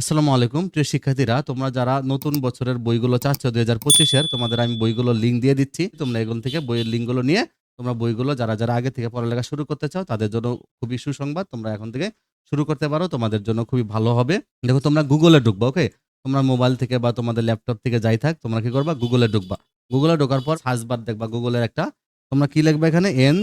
আসসালামু আলাইকুম, প্রিয় শিক্ষার্থীরা, তোমরা যারা নতুন বছরের বইগুলো চাচ্ছ দুই হাজার পঁচিশের, তোমাদের আমি বইগুলো লিঙ্ক দিয়ে দিচ্ছি। তোমরা এগুলো থেকে বইয়ের লিঙ্কগুলো নিয়ে, তোমরা বইগুলো যারা যারা আগে থেকে পড়ালেখা শুরু করতে চাও, তাদের জন্য খুবই সুসংবাদ। তোমরা এখন থেকে শুরু করতে পারো, তোমাদের জন্য খুবই ভালো হবে। দেখো, তোমরা গুগলে ঢুকবা ওকে তোমরা মোবাইল থেকে বা তোমাদের ল্যাপটপ থেকে যাই থাক, তোমরা কি করবা? গুগলে ঢুকবা। গুগলে ঢোকার পর সার্চ বার দেখবা গুগলের একটা। তোমরা কি লিখবে এখানে? এন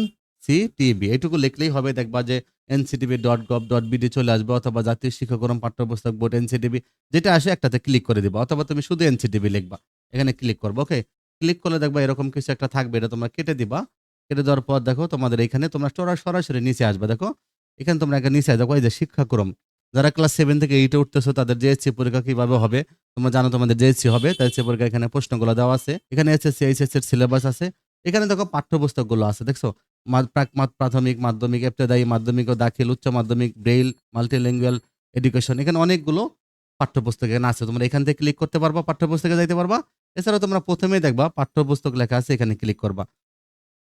সি টিভি এইটুকু লিখলেই হবে। দেখবা যে NCTB dot gov dot BD চলে আসবে অথবা জাতীয় শিক্ষাক্রম পাঠ্যপুস্তক বোর্ড এনসিটিভি যেটা আসে একটাতে ক্লিক করে দিবা। অথবা তুমি শুধু এনসিটিভি লিখবা। এখানে ক্লিক করব ওকে ক্লিক করলে দেখবা এরকম কিছু একটা থাকবে, এটা তোমরা কেটে দিবা। কেটে দেওয়ার পর দেখো তোমাদের এখানে তোমরা সরা- সরাসরি নিচে আসবে, দেখো? এখানে তোমরা একটা নিচে দেখো, এই যে শিক্ষাক্রম, যারা ক্লাস সেভেন থেকে এইটে উঠতেছো, তাদের জেএসসি পরীক্ষা কীভাবে হবে? তোমরা জানো তোমাদের জেএসসি হবে। তাই সে পরীক্ষা এখানে প্রশ্নগুলো দেওয়া আছে। এখানে এসএসসি এইচএসসি এর সিলেবাস আছে। এখানে দেখো পাঠ্যপুস্তকগুলো আছে, দেখছ? প্রাথমিক, মাধ্যমিক এবতেদায়ী মাধ্যমিক ও দাখিল, উচ্চ মাধ্যমিক, ব্রেইল মাল্টিল্যাঙ্গুয়াল এডুকেশন, এখানে অনেকগুলো পাঠ্যপুস্তক এখানে আছে। তোমরা এখান থেকে ক্লিক করতে পারবা, পাঠ্যপুস্তকে যাইতে পারবা। এছাড়া তোমরা প্রথমেই দেখবা, পাঠ্যপুস্তক লেখা আছে, এখানে ক্লিক করবা।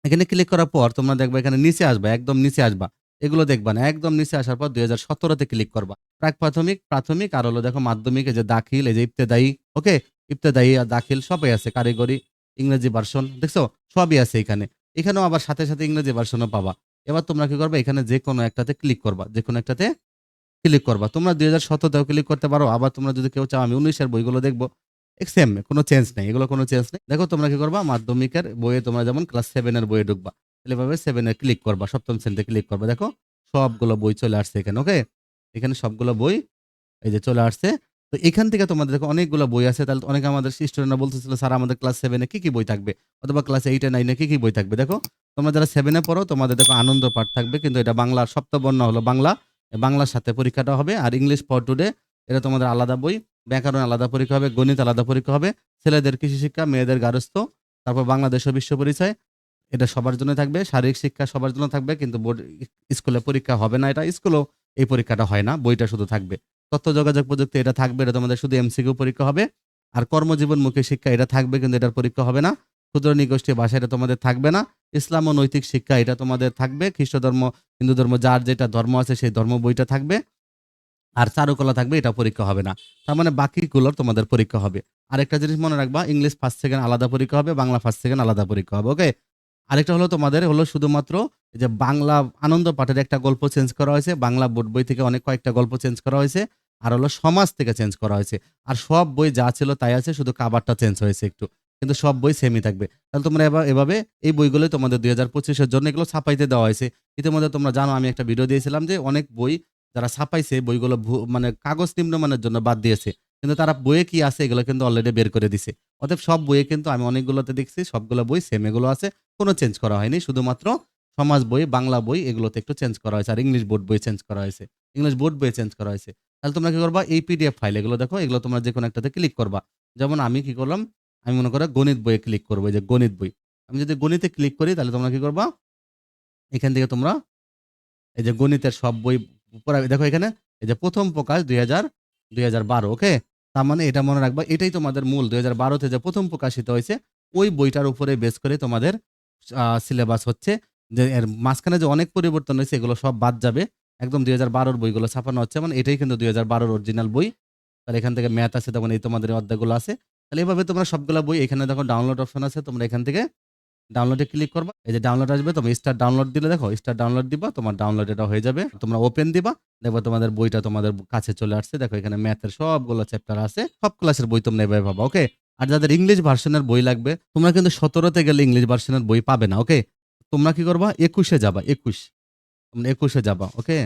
এখানে ক্লিক করার পর তোমরা দেখবা এখানে নিচে আসবা, একদম নিচে আসবা। এগুলো দেখবা না, একদম নিচে আসার পর দুই হাজার সতেরোতে ক্লিক করবা। প্রাক, প্রাথমিক প্রাথমিক আর হলো দেখো মাধ্যমিক, এই যে দাখিল, এই যে ইবতেদায়ী, ওকে? ইফতেদায়ী আর দাখিল সবই আছে, কারিগরি ইংরেজি ভার্সন দেখছ? সবই আছে এখানে। এখানেও আবার সাথে সাথে ইংরেজি ভার্সনও পাবা। এবার তোমরা কি করবে? এখানে যে কোনো একটাতে ক্লিক করবা। যে কোনো একটাতে ক্লিক করবা। তোমরা দুই হাজার সতেরোতেও ক্লিক করতে পারো। আবার তোমরা যদি কেউ চাও, আমি উনিশের বইগুলো দেখব। সেম কোনো চেঞ্জ নেই। এগুলো কোনো চেঞ্জ নেই। দেখো, তোমরা কি করবা? মাধ্যমিকের বইয়ে তোমরা যেমন ক্লাস সেভেনের বইয়ে ঢুকবা, তাহলে এভাবে সেভেনে ক্লিক করবা। সপ্তম শ্রেণীতে ক্লিক করবা। দেখো, সবগুলো বই চলে আসছে এখানে ওকে এখানে সবগুলো বই এই যে চলে আসছে। তো এখান থেকে তোমাদের দেখো অনেকগুলো বই আছে। তাহলে অনেকে আমাদের স্টুডেন্টরা বলতেছিল, স্যার, আমাদের ক্লাস সেভেনে কী কী বই থাকবে? অথবা ক্লাস এইটে নাইনে কী কী বই থাকবে? দেখো, তোমরা যারা সেভেনে পড়ো, তোমাদের দেখো আনন্দ পাঠ থাকবে, কিন্তু এটা বাংলার সপ্তবর্ণ হলো বাংলা। বাংলার সাথে পরীক্ষাটা হবে, আর ইংলিশ ফর টুডে এটা তোমাদের আলাদা বই। ব্যাকরণ আলাদা পরীক্ষা হবে, গণিত আলাদা পরীক্ষা হবে। ছেলেদের কৃষি শিক্ষা, মেয়েদের গারস্থ তারপর বাংলাদেশ ও বিশ্ব পরিচয়, এটা সবার জন্য থাকবে। শারীরিক শিক্ষা সবার জন্য থাকবে, কিন্তু বোর্ড, স্কুলে পরীক্ষা হবে না এটা। স্কুলেও এই পরীক্ষাটা হয় না, বইটা শুধু থাকবে। তথ্য যোগাযোগ প্রযুক্তি, এটা থাকবে, এটা তোমাদের শুধু এমসিকিউ পরীক্ষা হবে। আর কর্মজীবন কর্মজীবনমুখী শিক্ষা, এটা থাকবে, কিন্তু এটার পরীক্ষা হবে না। ক্ষুদ্র নিগোষ্ঠী ভাষা, এটা তোমাদের থাকবে না। ইসলাম ও নৈতিক শিক্ষা, এটা তোমাদের থাকবে। খ্রিস্ট ধর্ম, হিন্দু ধর্ম, যার যেটা ধর্ম আছে, সেই ধর্ম বইটা থাকবে। আর চারুকলা থাকবে, এটা পরীক্ষা হবে না। তার মানে বাকিগুলোর তোমাদের পরীক্ষা হবে। আর একটা জিনিস মনে রাখবা ইংলিশ ফার্স্ট সেকেন্ড আলাদা পরীক্ষা হবে, বাংলা ফার্স্ট সেকেন্ড আলাদা পরীক্ষা হবে ওকে আরেকটা হলো তোমাদের হলো শুধুমাত্র যে বাংলা আনন্দ পাঠের একটা গল্প চেঞ্জ করা হয়েছে, বাংলা বোর্ড বই থেকে অনেক কয়েকটা গল্প চেঞ্জ করা হয়েছে, আর হলো সমাজ থেকে চেঞ্জ করা হয়েছে। আর সব বই যা ছিল তাই আছে, শুধু কাবারটা চেঞ্জ হয়েছে একটু। কিন্তু সব বই সেমই থাকবে। তাহলে তোমরা এবার এভাবে এই বইগুলো তোমাদের দুই হাজার পঁচিশের জন্য এগুলো ছাপাইতে দেওয়া হয়েছে। ইতিমধ্যে তোমরা জানো, আমি একটা ভিডিও দিয়েছিলাম যে অনেক বই যারা ছাপাইছে, বইগুলো মানে কাগজ নিম্নমানের জন্য বাদ দিয়েছে। কিন্তু তারা বইয়ে কি আছে, এগুলো কিন্তু অলরেডি বের করে দিছে। অতএব সব বইয়ে কিন্তু আমি অনেকগুলোতে দেখছি, সবগুলো বই সেম এগুলো আছে, কোনো চেঞ্জ করা হয়নি। শুধুমাত্র সমাজ বই, বাংলা বই এগুলোতে একটু চেঞ্জ করা হয়েছে, আর ইংলিশ বোর্ড বই চেঞ্জ করা হয়েছে। ইংলিশ বোর্ড বই চেঞ্জ করা হয়েছে। তাহলে তোমরা কি করবা? এই পিডিএফ ফাইল এগুলো দেখো, এগুলো তোমরা যে কোনো একটাতে ক্লিক করবা। যেমন আমি কি করলাম? আমি মনে করো গণিত বইয়ে ক্লিক করব যে গণিত বই। আমি যদি গণিতে ক্লিক করি, তাহলে তোমরা কি করবা? এখান থেকে তোমরা এই যে গণিতের সব বই দেখো এখানে, এই যে প্রথম প্রকাশ দুই হাজার দুই হাজার বারো ওকে তার মানে এটা মনে রাখবা, এটাই তোমাদের মূল। দুই হাজার বারোতে যে প্রথম প্রকাশিত হয়েছে, ওই বইটার উপরে বেস করে তোমাদের সিলেবাস হচ্ছে। যে এর মাঝখানে যে অনেক পরিবর্তন হয়েছে, এগুলো সব বাদ যাবে। একদম দুই হাজার বারোর বইগুলো ছাপানো হচ্ছে। মানে এটাই কিন্তু দুই হাজার বারোর অরিজিনাল বই। তাহলে এখান থেকে ম্যাথ আছে তখন এই তোমাদের অধ্যায়গুলো আছে। তাহলে এভাবে তোমরা সবগুলো বই এখানে দেখো ডাউনলোড অপশন আছে, তোমরা এখান থেকে ডাউনলোডে ক্লিক করবা, এই যে ডাউনলোড আসবে, তুমি স্টার ডাউনলোড দিলে দেখো স্টার ডাউনলোড দিবা, তোমার ডাউনলোড এটা হয়ে যাবে, তোমরা ওপেন দিবা দেখো তোমাদের বইটা তোমাদের কাছে চলে আসছে, দেখো এখানে ম্যাথের সবগুলো চ্যাপ্টার আছে, সব ক্লাসের বই তোমরা এভাবে পাবা ওকে আর যাদের ইংলিশ ভার্সনের বই লাগবে, তোমরা কিন্তু সতেরোতে গেলে ইংলিশ ভার্সনের বই পাবে না ওকে তোমরা কি করবা? একুশে যাবা, একুশ। তোমরা একুশে যাবা ওকে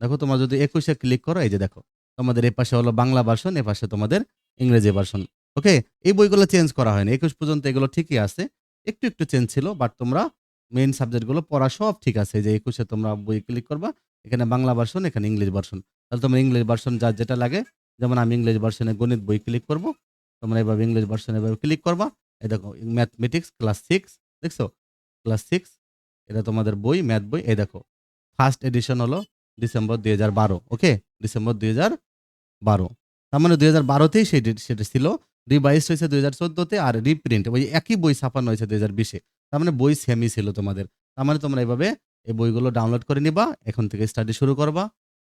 দেখো তোমরা যদি একুশে ক্লিক করো, এই যে দেখো, তোমাদের এ পাশে হলো বাংলা ভার্সন এ পাশে তোমাদের ইংরেজি ভার্সন ওকে এই বইগুলো চেঞ্জ করা হয়নি, একুশ পর্যন্ত এগুলো ঠিকই আছে একটু একটু চেঞ্জ ছিল বাট তোমরা মেইন সাবজেক্টগুলো পড়া সব ঠিক আছে। যে একুশে তোমরা বই ক্লিক করবা, এখানে বাংলা ভার্সন এখানে ইংলিশ ভার্সন তাহলে তোমরা ইংলিশ ভার্সন যা যেটা লাগে, যেমন আমি ইংলিশ ভার্সনে গণিত বই ক্লিক করব, তোমরা এভাবে ইংলিশ ভার্সনে এভাবে ক্লিক করবা। এই দেখো ম্যাথমেটিক্স ক্লাস সিক্স দেখছ? ক্লাস সিক্স এটা তোমাদের বই ম্যাথ বই, এই দেখো। ফার্স্ট এডিশন হলো ডিসেম্বর দুই হাজার বারো ওকে ডিসেম্বর দুই হাজার বারো। তার মানে দুই হাজার বারোতেই সেই সেটা ছিল। রিভাইজ হয়েছে দুই হাজার চোদ্দোতে আর রিপ্রিন্ট ওই একই বই ছাপানো হয়েছে দুই হাজার বিশে। তার মানে বই সেমই ছিল তোমাদের। তার মানে তোমরা এভাবে এই বইগুলো ডাউনলোড করে নিবা, এখন থেকে স্টাডি শুরু করবা।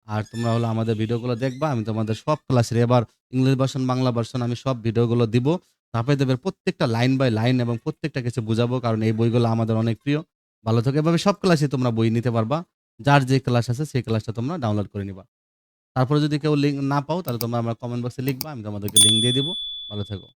আর তোমরা হলো আমাদের ভিডিওগুলো দেখবা, আমি তোমাদের সব ক্লাসের এবার ইংলিশ ভার্সন বাংলা ভার্সন আমি সব ভিডিওগুলো দিব। তারপরে দেবের প্রত্যেকটা লাইন বাই লাইন এবং প্রত্যেকটা কিছু বুঝাবো, কারণ এই বইগুলো আমাদের অনেক প্রিয়। ভালো থাকে। এভাবে সব ক্লাসে তোমরা বই নিতে পারবা। যার যে ক্লাস আছে, সেই ক্লাসটা তোমরা ডাউনলোড করে নিবা। তারপরে যদি কেউ লিঙ্ক না পাও, তাহলে তোমরা আমার কমেন্ট বক্সে লিখবা, আমি তোমাদেরকে লিঙ্ক দিয়ে দিব। ভালো থেকো।